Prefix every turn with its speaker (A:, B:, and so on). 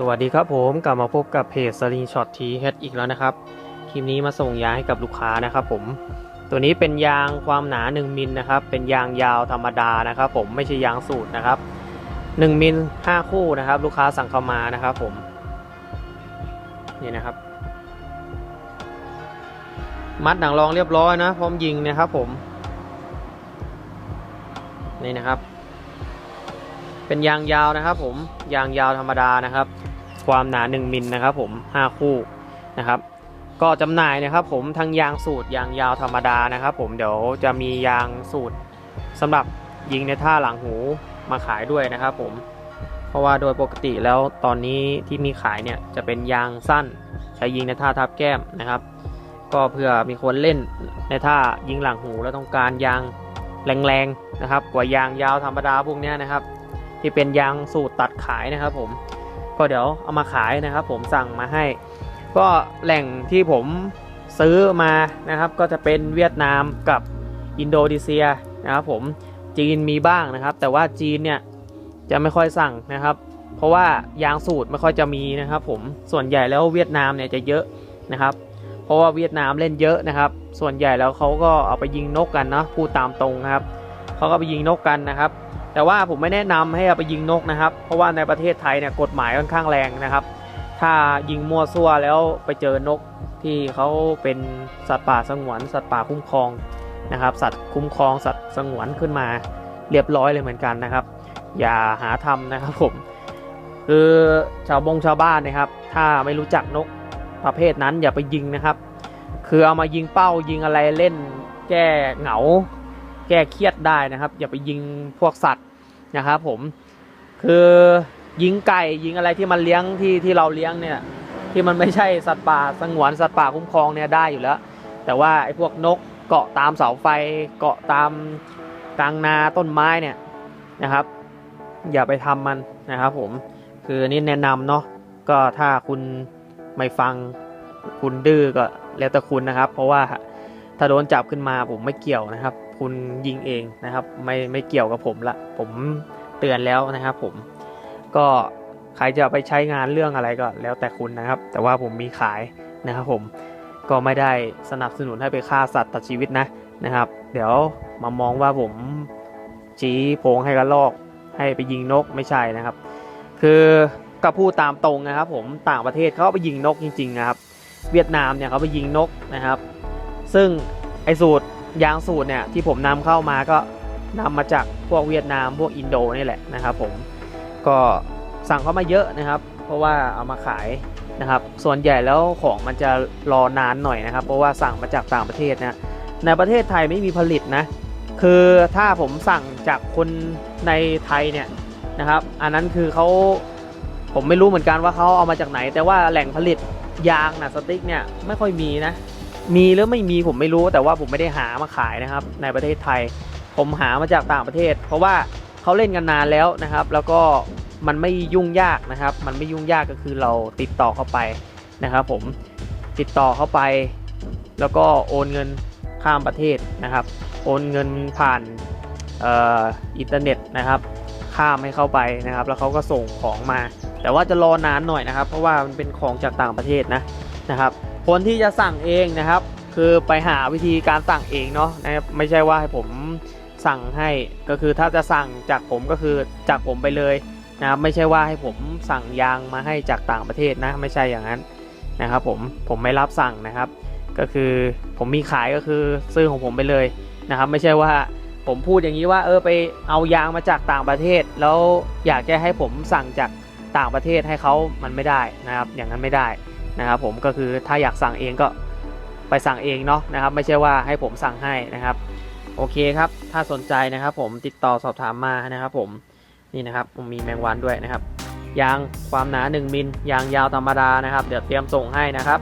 A: สวัสดีครับผมกลับมาพบกับเพจสลิงช็อตทีเฮดอีกแล้วนะครับ คลิปนี้มาส่งยางให้กับลูกค้านะครับผม ตัวนี้เป็นยางความหนา 1มิลนะครับ เป็นยางยาวธรรมดานะครับผมไม่ใช่ยางสูตรนะครับ 1มิล5คู่นะครับ ลูกค้าสั่งเข้ามานะครับผม นี่นะครับ มัดหนังรองเรียบร้อยนะ พร้อมยิงนะครับผม นี่นะครับ เป็นยางยาวนะครับ ผมยางยาวธรรมดานะครับ ความหนา 1มิลนะครับ ผม5คู่นะครับ ก็จำหน่ายนะครับ ผมทั้งยางสูตรยางยาวธรรมดานะครับ ผมเดี๋ยวจะมียางสูตรสำหรับยิงในท่าหลังหูมาขายด้วยนะครับ ผมเพราะว่าโดยปกติแล้วตอนนี้ที่มีขายเนี่ยจะเป็นยางสั้นใช้ยิงในท่าทับแก้มนะครับ ก็เพื่อมีคนเล่นในท่ายิงหลังหูแล้วต้องการยางแรงๆนะครับ กว่ายางยาวธรรมดาพวกนี้นะครับ ที่เป็นยางสูตรตัดขายนะครับ ผมก็เดี๋ยวเอามาขายนะครับ ผมสั่งมาให้ ก็แหล่งที่ผมซื้อมานะครับ ก็จะเป็นเวียดนามกับอินโดนีเซียนะครับ ผมจีนมีบ้างนะครับ แต่ว่าจีนเนี่ยจะไม่ค่อยสั่งนะครับ เพราะว่ายางสูตรไม่ค่อยจะมีนะครับ ผมส่วนใหญ่แล้วเวียดนามเนี่ยจะเยอะนะครับ เพราะว่าเวียดนามเล่นเยอะนะครับ ส่วนใหญ่แล้วเขาก็เอาไปยิงนกกันเนาะพูดตามตรงนะครับเขาก็ไปยิงนกกันนะครับ แต่ว่าผมไม่แนะนำให้เอาไปยิงนกนะครับ เพราะว่าในประเทศไทยเนี่ยกฎหมายค่อนข้างแรงนะครับ ถ้ายิงมั่วซั่วแล้วไปเจอนกที่เขาเป็นสัตว์ป่าสงวนสัตว์ป่าคุ้มครองนะครับ สัตว์คุ้มครองสัตว์สงวนขึ้นมาเรียบร้อยเลยเหมือนกันนะครับ อย่าหาทำนะครับผมคือชาวบงชาวบ้านนะครับ ถ้าไม่รู้จักนกประเภทนั้นอย่าไปยิงนะครับ คือเอามายิงเป้ายิงอะไรเล่น แก้เหงา แก้เครียดได้นะครับ อย่าไปยิงพวกสัตว์ นะครับผมคือยิงไก่ยิงอะไรที่มันเลี้ยงที่ที่เราเลี้ยงเนี่ยที่มันไม่ใช่สัตว์ป่าสงวนสัตว์ป่าคุ้มครองเนี่ยได้อยู่แล้ว แต่ว่าไอ้พวกนกเกาะตามเสาไฟเกาะตามกลางนาต้นไม้เนี่ยนะครับ อย่าไปทำมันนะครับผมคือนี่แนะนำเนาะก็ถ้าคุณไม่ฟังคุณดื้อก็แล้วแต่คุณนะครับ เพราะว่า ถ้าโดนจับขึ้นมาผมไม่เกี่ยวนะครับ คุณยิงเองนะครับ ไม่ไม่เกี่ยวกับผมละ ผมเตือนแล้วนะครับ ผมก็ใครจะไปใช้งานเรื่องอะไรก็แล้วแต่คุณนะครับ แต่ว่าผมมีขายนะครับ ผมก็ไม่ได้สนับสนุนให้ไปฆ่าสัตว์ตัดชีวิตนะนะครับ เดี๋ยวมามองว่าผมชี้โพงให้กระลอกให้ไปยิงนกไม่ใช่นะครับ คือก็พูดตามตรงนะครับ ผมต่างประเทศเขาไปยิงนกจริงๆนะครับ เวียดนามเนี่ยเขาไปยิงนกนะครับ ซึ่งไอสูตรยางสูตรเนี่ยที่ผมนำเข้ามาก็นำมาจากพวกเวียดนามพวกอินโดนี่แหละนะครับผมก็สั่งเข้ามาเยอะนะครับ เพราะว่าเอามาขายนะครับ ส่วนใหญ่แล้วของมันจะรอนานหน่อยนะครับ เพราะว่าสั่งมาจากต่างประเทศนะในประเทศไทยไม่มีผลิตนะ คือถ้าผมสั่งจากคนในไทยเนี่ยนะครับ อันนั้นคือเขาผมไม่รู้เหมือนกันว่าเขาเอามาจากไหน แต่ว่าแหล่งผลิตยางนะสติ๊กเนี่ยไม่ค่อยมีนะ มีหรือไม่มีผมไม่รู้แต่ว่าผมไม่ได้หามาขายนะครับ ในประเทศไทย ผมหามาจากต่างประเทศ เพราะว่าเขาเล่นกันนานแล้วนะครับ แล้วก็มันไม่ยุ่งยากนะครับ มันไม่ยุ่งยากก็คือเราติดต่อเข้าไปนะครับ ผมติดต่อเข้าไป แล้วก็โอนเงินข้ามประเทศนะครับ โอนเงินผ่านอออินเทอร์เน็ตนะครับข้ามให้เข้าไปนะครับ แล้วเขาก็ส่งของมา แต่ว่าจะรอนานหน่อยนะครับ เพราะว่ามันเป็นของจากต่างประเทศนะ นะครับ คนที่จะสั่งเองนะครับ คือไปหาวิธีการสั่งเองเนาะนะครับไม่ใช่ว่าให้ผมสั่งให้ก็คือถ้าจะสั่งจากผมก็คือจากผมไปเลยนะครับไม่ใช่ว่าให้ผมสั่งยางมาให้จากต่างประเทศนะไม่ใช่อย่างนั้นนะครับผมผมไม่รับสั่งนะครับ ก็คือผมมีขายก็คือซื้อของผมไปเลยนะครับ ไม่ใช่ว่าผมพูดอย่างนี้ว่าเออไปเอายางมาจากต่างประเทศ แล้วอยากจะให้ผมสั่งจากต่างประเทศให้เขามันไม่ได้นะครับ อย่างนั้นไม่ได้ นะครับผมก็คือถ้าอยากสั่งเองก็ไปสั่งเองเนาะนะครับ ไม่ใช่ว่าให้ผมสั่งให้นะครับ โอเคครับ ถ้าสนใจนะครับ ผมติดต่อสอบถามมานะครับ ผมนี่นะครับผมมีแมงวันด้วยนะครับยางความหนา 1มิลยางยาวธรรมดานะครับ เดี๋ยวเตรียมส่งให้นะครับ